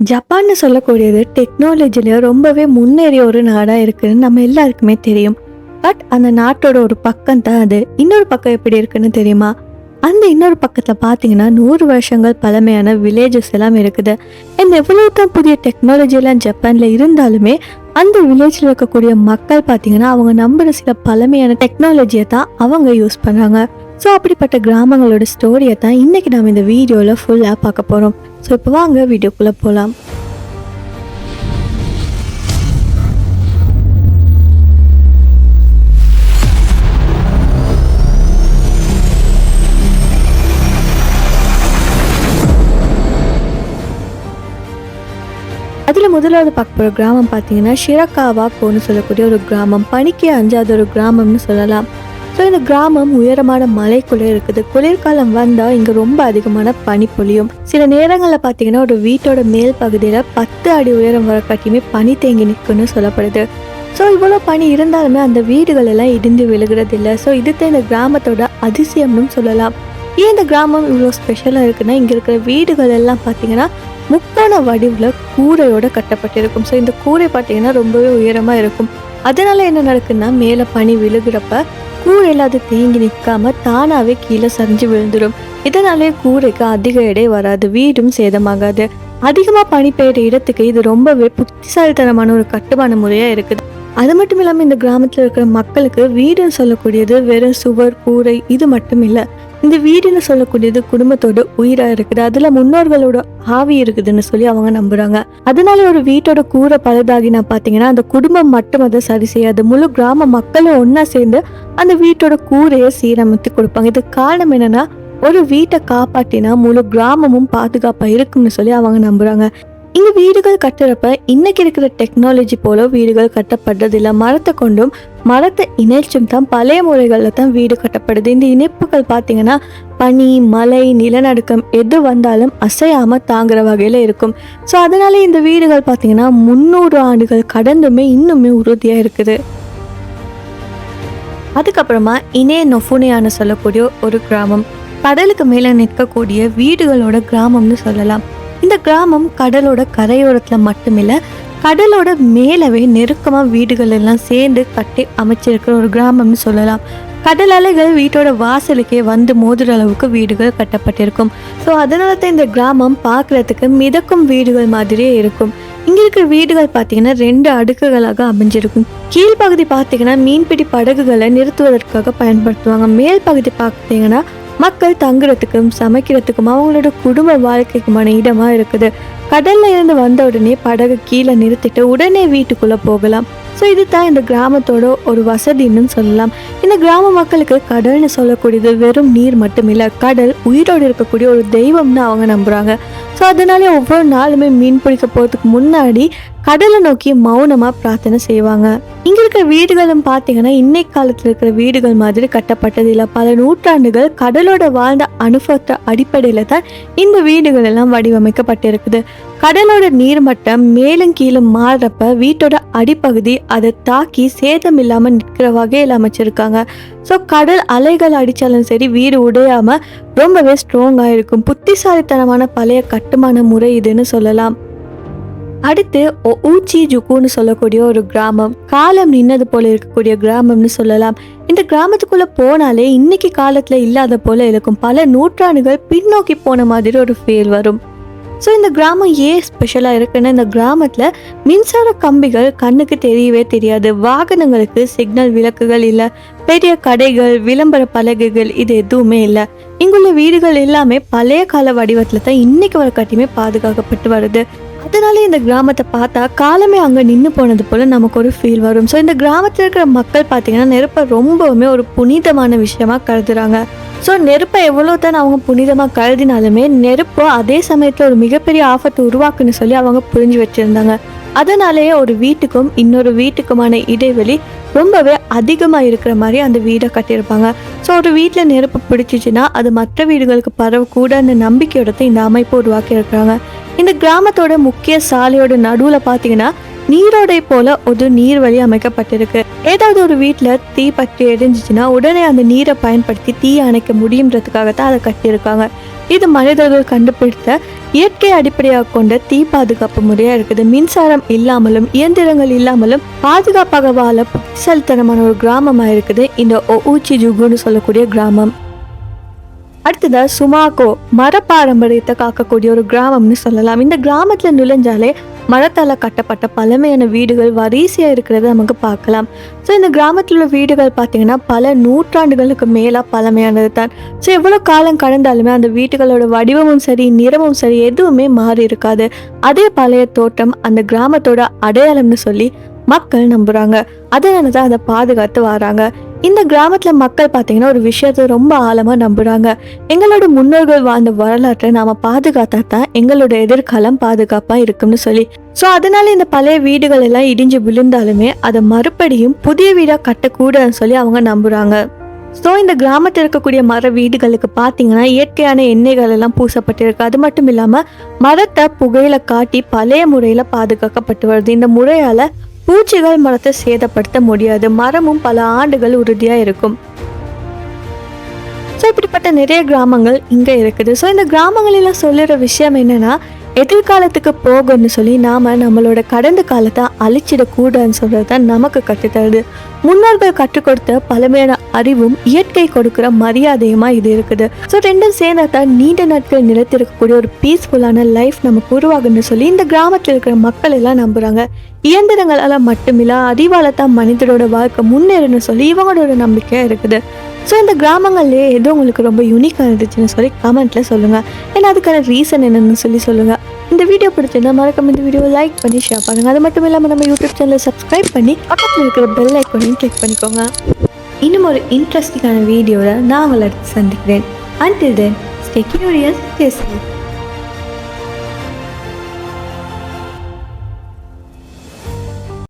ஜப்பான்னு சொல்லக்கூடியது டெக்னாலஜியில் ரொம்பவே முன்னேறிய ஒரு நாடாக இருக்குதுன்னு நம்ம எல்லாருக்குமே தெரியும். பட் அந்த நாட்டோட ஒரு பக்கம் தான் அது. இன்னொரு பக்கம் எப்படி இருக்குன்னு தெரியுமா? அந்த இன்னொரு பக்கத்தில் பார்த்தீங்கன்னா நூறு வருஷங்கள் பழமையான வில்லேஜஸ் எல்லாம் இருக்குது. அண்ட் எவ்வளோ தான் புதிய டெக்னாலஜியெல்லாம் ஜப்பானில் இருந்தாலுமே அந்த வில்லேஜில் இருக்கக்கூடிய மக்கள் பார்த்தீங்கன்னா அவங்க நம்புகிற சில பழமையான டெக்னாலஜியை தான் அவங்க யூஸ் பண்ணுறாங்க ஸோ அப்படிப்பட்ட கிராமங்களோட ஸ்டோரியை தான் இன்றைக்கி நம்ம இந்த வீடியோவில் ஃபுல்லாக பார்க்க போகிறோம் ஸோ இப்போ வாங்க வீடியோக்குள்ளே போகலாம் அதில் முதலாவது பார்க்க போகிற கிராமம் பார்த்தீங்கன்னா ஷிரக்காவா போன்னு சொல்லக்கூடிய ஒரு கிராமம். பனிக்கு அஞ்சாத ஒரு கிராமம்னு சொல்லலாம். ஸோ இந்த கிராமம் உயரமான மலைக்குள்ளே இருக்குது. குளிர்காலம் வந்தால் இங்கே ரொம்ப அதிகமான பனி பொழியும். சில நேரங்களில் பார்த்தீங்கன்னா ஒரு வீட்டோட மேல் பகுதியில் பத்து அடி உயரம் வர காட்டியுமே பனி தேங்கி நிற்கும்னு சொல்லப்படுது. ஸோ இவ்வளோ பனி இருந்தாலுமே அந்த வீடுகள் எல்லாம் இடிந்து விழுகிறது இல்லை ஸோ இதுதான் இந்த கிராமத்தோட அதிசயம்னு சொல்லலாம். ஏன் இந்த கிராமம் இவ்வளோ ஸ்பெஷலாக இருக்குன்னா இங்கே இருக்கிற வீடுகள் எல்லாம் பார்த்தீங்கன்னா முக்கோண வடிவில் கூரையோட கட்டப்பட்டிருக்கும். ஸோ இந்த கூரை பார்த்தீங்கன்னா ரொம்பவே உயரமாக இருக்கும். அதனால என்ன நடக்குன்னா மேலே பனி விழுகிறப்ப கூரையில் அது தேங்கி நிற்காம தானாகவே கீழே சரிஞ்சு விழுந்துடும் இதனாலே கூரைக்கு அதிக எடை வராது வீடும் சேதமாகாது. அதிகமாக பனி பெய்கிற இடத்துக்கு இது ரொம்பவே புத்திசாலித்தனமான ஒரு கட்டுமான முறையாக இருக்குது. அது மட்டும் இல்லாமல் இந்த கிராமத்தில் இருக்கிற மக்களுக்கு வீடுன்னு சொல்லக்கூடியது வெறும் சுவர் கூரை இது மட்டும் இல்லை. இந்த வீடுன்னு சொல்லக்கூடியது குடும்பத்தோட உயிரா இருக்குது. அதுல முன்னோர்களோட ஆவி இருக்குதுன்னு சொல்லி அவங்க நம்புறாங்க. அதனால ஒரு வீட்டோட கூரை பழுதாகினா பாத்தீங்கன்னா அந்த குடும்பம் மட்டும் அதை சரி செய்யாது. முழு கிராம மக்களும் ஒன்னா சேர்ந்து அந்த வீட்டோட கூரையை சீரமைத்து கொடுப்பாங்க. இதுக்கு காரணம் என்னன்னா ஒரு வீட்டை காப்பாற்றினா முழு கிராமமும் பாதுகாப்பா இருக்கும்னு சொல்லி அவங்க நம்புறாங்க. இங்க வீடுகள் கட்டுறப்ப இன்னைக்கு இருக்கிற டெக்னாலஜி போல வீடுகள் கட்டப்படுறதில்ல. மரத்தை கொண்டும் மரத்தை இணைச்சும் தான் பழைய முறைகளில் தான் வீடு கட்டப்படுது. இந்த இணைப்புகள் பார்த்தீங்கன்னா பனி மலை நிலநடுக்கம் எது வந்தாலும் அசையாம தாங்குற வகையில் இருக்கும். ஸோ அதனால இந்த வீடுகள் பார்த்தீங்கன்னா முந்நூறு ஆண்டுகள் கடந்துமே இன்னுமே உறுதியாக இருக்குது. அதுக்கப்புறமா இனே நொஃபுனையான சொல்லக்கூடிய ஒரு கிராமம். கடலுக்கு மேலே நிற்கக்கூடிய வீடுகளோட கிராமம்னு சொல்லலாம். இந்த கிராமம் கடலோட கரையோரத்தில் மட்டுமில்ல கடலோட மேலவே நெருக்கமாக வீடுகள் எல்லாம் சேர்ந்து கட்டி அமைச்சிருக்கிற ஒரு கிராமம்னு சொல்லலாம். கடல் அலைகள் வீட்டோட வாசலுக்கே வந்து மோதுற அளவுக்கு வீடுகள் கட்டப்பட்டிருக்கும். ஸோ அதனால தான் இந்த கிராமம் பார்க்குறதுக்கு மிதக்கும் வீடுகள் மாதிரியே இருக்கும். இங்கே இருக்கிற வீடுகள் பார்த்தீங்கன்னா ரெண்டு அடுக்குகளாக அமைஞ்சிருக்கும். கீழ்ப்பகுதி பார்த்தீங்கன்னா மீன்பிடி படகுகளை நிறுத்துவதற்காக பயன்படுத்துவாங்க. மேல் பகுதி பார்த்தீங்கன்னா மக்கள் தங்குறதுக்கும் சமைக்கிறதுக்கும் அவங்களோட குடும்ப வாழ்க்கைக்குமான இடமா இருக்குது. கடல்ல இருந்து வந்த உடனே படகு கீழே நிறுத்திட்டு உடனே வீட்டுக்குள்ள போகலாம். ஸோ இதுதான் இந்த கிராமத்தோட ஒரு வசதின்னு சொல்லலாம். இந்த கிராம மக்களுக்கு கடல்னு சொல்லக்கூடியது வெறும் நீர் மட்டுமில்லை கடல் உயிரோடு இருக்கக்கூடிய ஒரு தெய்வம்னு அவங்க நம்புறாங்க. ஸோ அதனாலே ஒவ்வொரு நாளுமே மீன் பிடிக்க போகிறதுக்கு முன்னாடி கடலை நோக்கி மௌனமாக பிரார்த்தனை செய்வாங்க. இங்கே இருக்கிற வீடுகளும் பார்த்தீங்கன்னா இன்னைக்கு காலத்தில் இருக்கிற வீடுகள் மாதிரி கட்டப்பட்டது இல்லை. பல நூற்றாண்டுகள் கடலோட வாழ்ந்த அனுபவத்தை அடிப்படையில் தான் இந்த வீடுகள் எல்லாம் வடிவமைக்கப்பட்டிருக்குது. கடலோட நீர்மட்டம் மேலும் கீழும் மாறுறப்ப வீட்டோட அடிப்பகுதி அதை தாக்கி சேதம் இல்லாமல் நிற்கிற வகையில் அமைச்சிருக்காங்க. ஸோ கடல் அலைகள் அடித்தாலும் சரி வீடு உடையாம ரொம்பவே ஸ்ட்ராங்காக இருக்கும். புத்திசாலித்தனமான பழைய கட்டுமான முறை இதுன்னு சொல்லலாம். அடுத்து ஊச்சி ஜுக்குன்னு சொல்லக்கூடிய ஒரு கிராமம். காலம் நின்னது போல இருக்கக்கூடிய கிராமம்னு சொல்லலாம். இந்த கிராமத்துக்குள்ள போனாலே இன்னைக்கு காலத்துல இல்லாத போல இருக்கும். பல நூற்றாண்டுகள் பின்னோக்கி போன மாதிரி ஒரு ஃபீல் வரும். ஸோ இந்த கிராமம் ஏன் ஸ்பெஷலாக இருக்குன்னா இந்த கிராமத்தில் மின்சார கம்பிகள் கண்ணுக்கு தெரியவே தெரியாது. வாகனங்களுக்கு சிக்னல் விளக்குகள் இல்லை. பெரிய கடைகள் விளம்பர பலகைகள் இது எதுவுமே இல்லை. இங்குள்ள வீடுகள் எல்லாமே பழைய கால வடிவத்தில் தான் இன்னைக்கு வர காட்டியுமே பாதுகாக்கப்பட்டு வருது. அதனால இந்த கிராமத்தை பார்த்தா காலமே அங்கே நின்று போனது போல் நமக்கு ஒரு ஃபீல் வரும். ஸோ இந்த கிராமத்தில் இருக்கிற மக்கள் பார்த்தீங்கன்னா நெருப்பை ரொம்பவுமே ஒரு புனிதமான விஷயமா கருதுறாங்க. ஸோ நெருப்பை எவ்வளோ தான் அவங்க புனிதமாக கருதினாலுமே நெருப்பு அதே சமயத்தில் ஒரு மிகப்பெரிய ஆபத்தை உருவாக்குன்னு சொல்லி அவங்க புரிஞ்சு வச்சுருந்தாங்க. அதனாலேயே ஒரு வீட்டுக்கும் இன்னொரு வீட்டுக்குமான இடைவெளி ரொம்பவே அதிகமாக இருக்கிற மாதிரி அந்த வீடை கட்டியிருப்பாங்க. ஸோ ஒரு வீட்டில் நெருப்பு பிடிச்சிச்சின்னா அது மற்ற வீடுகளுக்கு பரவக்கூடாதுன்னு நம்பிக்கையோட இந்த அமைப்பு உருவாக்கி இருக்கிறாங்க இந்த கிராமத்தோட முக்கிய சாலையோட நடுவில் பார்த்தீங்கன்னா நீரோடை போல ஒரு நீர்வழி அமைக்கப்பட்டிருக்கு. ஏதாவது ஒரு வீட்டில் தீ பற்றி எரிஞ்சிச்சுன்னா உடனே அந்த நீரை பயன்படுத்தி தீ அணைக்க முடியுன்றதுக்காக தான் அதை கட்டியிருக்காங்க. இது மனிதர்கள் கண்டுபிடித்த இயற்கை அடிப்படையாக கொண்ட தீ பாதுகாப்பு முறையா இருக்குது. மின்சாரம் இல்லாமலும் இயந்திரங்கள் இல்லாமலும் பாதுகாப்பாக வாழ புத்திசாலித்தனமான ஒரு கிராமமா இருக்குது இந்த ஊச்சி ஜுகுன்னு சொல்லக்கூடிய கிராமம். அடுத்ததா சுமாகோ மர பாரம்பரியத்தை காக்கக்கூடிய ஒரு கிராமம்னு சொல்லலாம். இந்த கிராமத்துல நுழைஞ்சாலே மரத்தால கட்டப்பட்ட பழமையான வீடுகள் வரிசையா இருக்கிறத நமக்கு பார்க்கலாம். ஸோ இந்த கிராமத்தில் உள்ள வீடுகள் பார்த்தீங்கன்னா பல நூற்றாண்டுகளுக்கு மேலாக பழமையானது தான். ஸோ எவ்வளோ காலம் கடந்தாலுமே அந்த வீடுகளோட வடிவமும் சரி நிறமும் சரி எதுவுமே மாறி இருக்காது. அதே பழைய தோட்டம் அந்த கிராமத்தோட அடையாளம்னு சொல்லி மக்கள் நம்புகிறாங்க அதனால தான் அதை பாதுகாத்து வராங்க. இந்த கிராமத்தில் மக்கள் பார்த்தீங்கன்னா ஒரு விஷயத்தை ரொம்ப ஆழமாக நம்புகிறாங்க எங்களோட முன்னோர்கள் வாழ்ந்த வரலாற்றை நாம பாதுகாத்தா தான் எங்களோட எதிர்காலம் பாதுகாப்பாக இருக்கும்னு சொல்லி. ஸோ அதனால இந்த பழைய வீடுகள் எல்லாம் இடிஞ்சு விழுந்தாலுமே அதை மறுபடியும் புதிய வீடாக கட்டக்கூடாதுன்னு சொல்லி அவங்க நம்புகிறாங்க ஸோ இந்த கிராமத்தில் இருக்கக்கூடிய மர வீடுகளுக்கு பார்த்தீங்கன்னா இயற்கையான எண்ணெய்கள் எல்லாம் பூசப்பட்டிருக்கு. அது மட்டும் இல்லாமல் மரத்தை புகையில காட்டி பழைய முறையில் பாதுகாக்கப்பட்டு வருது. இந்த முறையால் பூச்சிகள் மரத்தை சேதப்படுத்த முடியாது. மரமும் பல ஆண்டுகள் உறுதியாக இருக்கும். ஸோ இப்படிப்பட்ட நிறைய கிராமங்கள் இங்கே இருக்குது. ஸோ இந்த கிராமங்களெல்லாம் சொல்லுற விஷயம் என்னன்னா எதிர்காலத்துக்கு போகணும்னு சொல்லி நாம நம்மளோட கடந்த காலத்தை அழிச்சிடக்கூடாதுன்னு சொல்றது தான் நமக்கு கற்றுத்தருது. முன்னோர்கள் கற்றுக் கொடுத்த பழமையான அறிவும் இயற்கை கொடுக்கிற மரியாதையுமா இது இருக்குது. ஸோ ரெண்டும் சேர்ந்தாதான் நீண்ட நாட்கள் நிலைத்திருக்கக்கூடிய ஒரு பீஸ்ஃபுல்லான லைஃப் நமக்கு உருவாகுன்னு சொல்லி இந்த கிராமத்தில் இருக்கிற மக்கள் எல்லாம் நம்புறாங்க. இயந்திரங்களால மட்டுமில்ல அறிவால தான் மனிதரோட வாழ்க்கை முன்னேறுன்னு சொல்லி இவங்களோட நம்பிக்கை இருக்குது. ஸோ இந்த கிராமங்கள்லேயே எது உங்களுக்கு ரொம்ப யூனிக்காக இருந்துச்சுன்னு சொல்லி கமெண்ட்டில் சொல்லுங்கள் ஏன்னா அதுக்கான ரீசன் என்னன்னு சொல்லி சொல்லுங்கள் இந்த வீடியோ பிடிச்சிருந்தா மறக்காம இந்த வீடியோவை லைக் பண்ணி ஷேர் பண்ணுங்கள் அது மட்டும் இல்லாமல் நம்ம யூடியூப் சேனலை சப்ஸ்கிரைப் பண்ணி பக்கத்தில் இருக்கிற பெல் ஐக்கனையும் கிளிக் பண்ணிக்கோங்க. இன்னும் ஒரு இன்ட்ரெஸ்டிங்கான வீடியோவில் நான் உங்களை சந்திக்கிறேன். Until then stay curious